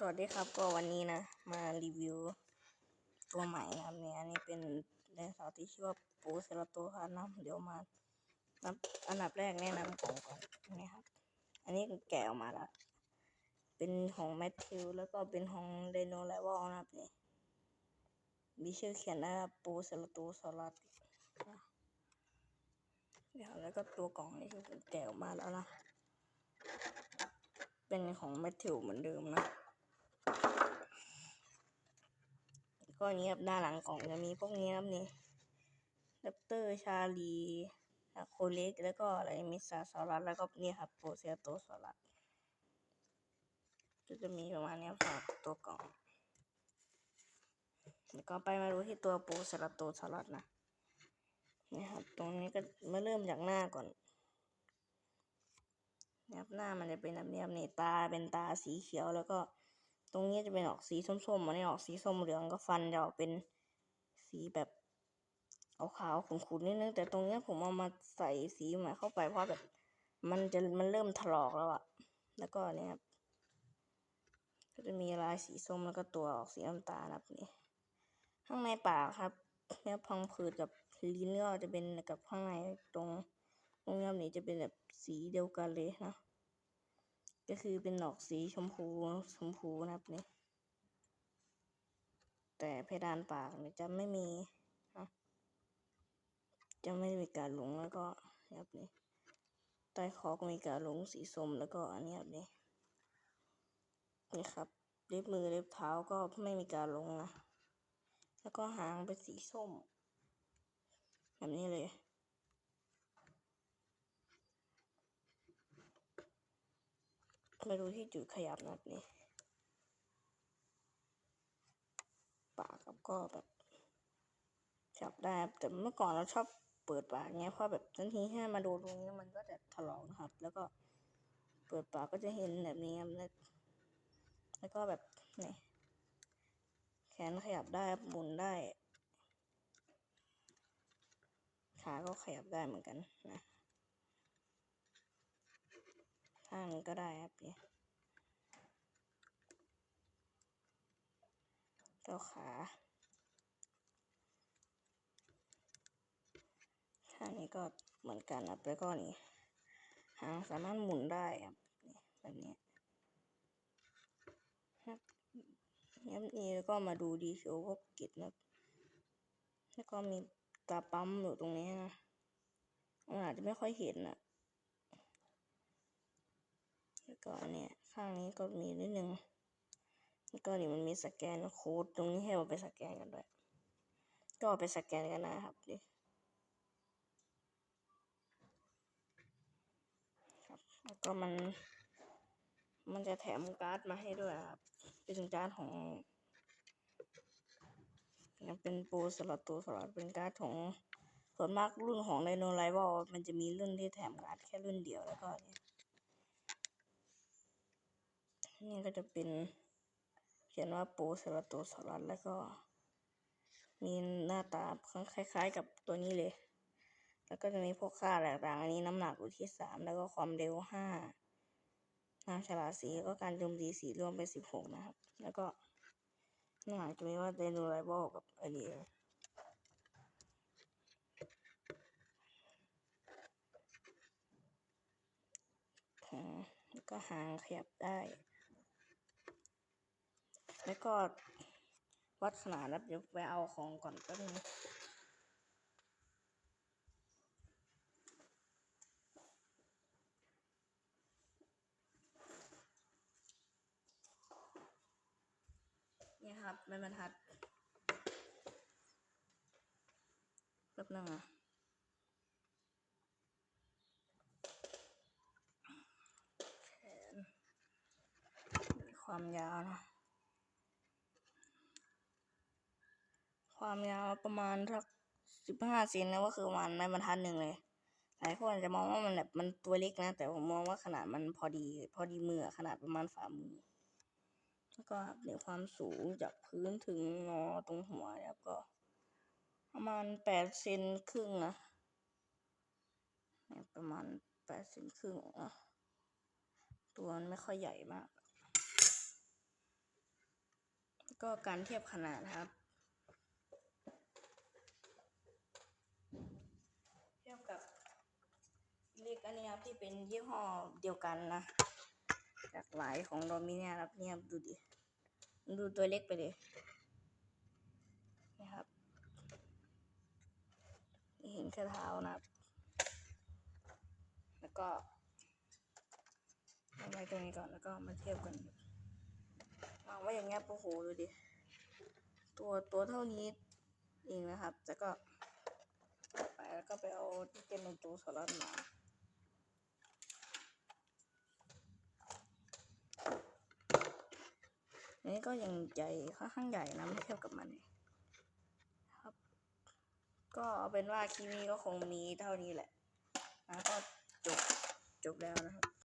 สวัสดีครับก็วันนี้นะมารีวิว ตัวใหม่นะครับเนี่ยอันนี้เป็นไดโนเสาร์ที่ชื่อว่าปูเซราโตครับนะเดี๋ยวมานับอันดับแรกแนะนำของก่อนนี่ครับ อันนี้แกะออกมาแล้ว เป็นของแมทธิวแล้วก็เป็นของไดโนไลวอลนะครับนี่มีชื่อเขียนนะครับปูเซราโตซอรัสเดี๋ยวแล้วก็ตัวกล่องนี่คือแกะออกมาแล้วนะเป็นของแมทธิวเหมือนเดิมนะ ก็นี้ครับด้านหลังกล่องจะมีพวกนี้ครับนี่แรปเตอร์ชาลีโคเล็กแล้วก็อะไรมิซาซอรัสแล้วก็นี่ครับโปเซียโตซอรัสก็จะมีประมาณนี้ครับสำหรับตัวกล่องแล้วก็ไปมาดูที่ตัวโปเซราโตซอรัสนะนี่ครับ ตรงนี้ก็มาเริ่มจากหน้าก่อนนะครับหน้ามันจะเป็นแบบนี้ครับนี่ตาเป็นตาสีเขียวแล้วก็ ตรงนี้จะเป็นออกสีส้มๆอันนี้ออกสีส้มเหลืองก็ฟันจะออกเป็นสีแบบขาวๆขุ่นๆนิดนึงแต่ตรงนี้ผมเอามาใส่สีใหม่เข้าไปเพราะแบบมันจะมันเริ่มถลอกแล้วอะแล้วก็เนี่ยครับก็จะมีลายสีส้มแล้วก็ตัวออกสีน้ำตาลครับนี่ข้างในปากครับเนี่ยพังผืดกับลิ้นก็จะเป็นกับข้างในตรงตรงนี้นี่จะเป็นแบบสีเดียวกันเลยนะ ก็คือเป็นดอกสีชมพูชมพูนะครับนี่แต่เพดานปากเนี่ยจะไม่มีนะจะไม่มีการหลงแล้วก็แบบนี้ใต้คอก็มีการหลงสีส้มแล้วก็อันนี้แบบนี้นี่ครับเล็บมือเล็บเท้าก็ไม่มีการหลงนะแล้วก็หางเป็นสีส้มแบบนี้เลย มาดูที่จุดขยับนัดนี่ปากครับก็แบบจับได้ครับแต่เมื่อก่อนเราชอบเปิดปากเงี้ยเพราะแบบทันทีที่มาดูตรงนี้มันก็จะถลอกนะครับ แล้วก็เปิดปากก็จะเห็นแบบนี้ครับแล้วแล้วก็แบบนี่แขนขยับได้หมุนได้ขาก็ขยับได้เหมือนกันนะ ข้างนี้ก็ได้ครับเนี่ก็ขาข้างนี้ก็เหมือนกันครับแล้วก็นี่หางสามารถหมุนได้ครับแบบนี้ครับงั้นนี่แล้วก็มาดูดีเชลพวกกิจนะแล้วก็มีตาปั๊มอยู่ตรงนี้นะมันอาจจะไม่ค่อยเห็นนะ แล้วก็เนี่ยข้างนี้ก็มีนิดนึงแล้วก็นี่มันมีสแกนโค้ดตรงนี้ให้เราไปสแกนกันด้วย ก็ไปสแกนกันนะครับดิครับแล้วก็มัน มันจะแถมการ์ดมาให้ด้วยครับ เป็นการ์ดของเนี่ยเป็นโปรสลัดตัวสลัดเป็นการ์ดของส่วนมากรุ่นของไดโนไลวอลมันจะมีรุ่นที่แถมการ์ดแค่รุ่นเดียวแล้วก็เนี่ย นี่ก็จะเป็นเขียนว่าโปรเซราโตซอรัสแล้วก็ มีหน้าตาคล้ายๆ กับตัวนี้เลย แล้วก็จะมีพวกค่าต่างๆอันนี้น้ำหนักอยู่ที่สามแล้วก็ความเร็วห้าน้ำฉลาดสีแล้วก็การโจมตีสีรวมเป็นสิบหกนะครับ แล้วก็หน้าจะมีว่าไดโนไลวอลกับอันนี้ก็หางขยับได้ แล้วก็วัดขนาดแล้วเดี๋ยวไปเอาของก่อนแป๊บนึงนี่ครับไม่บรรทัดแป๊บนึงอะแขนความยาวนะ ความยาวประมาณสักสิบห้าเซนนะก็คือมาณไม้บรรทัดหนึ่งเลย หลายคนอาจจะมองว่ามันแบบมันตัวเล็กนะ แต่ผมมองว่าขนาดมันพอดี พอดีมือขนาดประมาณฝ่ามือ แล้วก็เดี๋ยวความสูงจากพื้นถึงงอตรงหัวแล้วก็ ประมาณแปดเซนครึ่งนะประมาณแปดเซนครึ่งนะตัวมันไม่ค่อยใหญ่มาก ก็การเทียบขนาดครับ เทียบกับ เลขอันนี้ครับที่เป็นยี่ห้อเดียวกันนะจากหลายของโดมิเนียครับเนี่ยครับดูดิดูตัวเล็กไปเลยนะครับนี่เห็นแค่เท้านะครับ แล้วก็เอาไว้ตรงนี้ก่อนแล้วก็มาเทียบกันวางไว้อย่างเงี้ยโอ้โหดูดิตัวตัวเท่านี้เองนะครับ แล้วก็ไปแล้วก็ไปเอาที่เป็นในตัวสลัดมา อันนี้ก็ยังใหญ่ค่อนข้างใหญ่นะไม่เทียบกับมันครับ ก็เอาเป็นว่าคลิปนี้ก็คงมีเท่านี้แหละนะก็จบจบแล้วนะครับ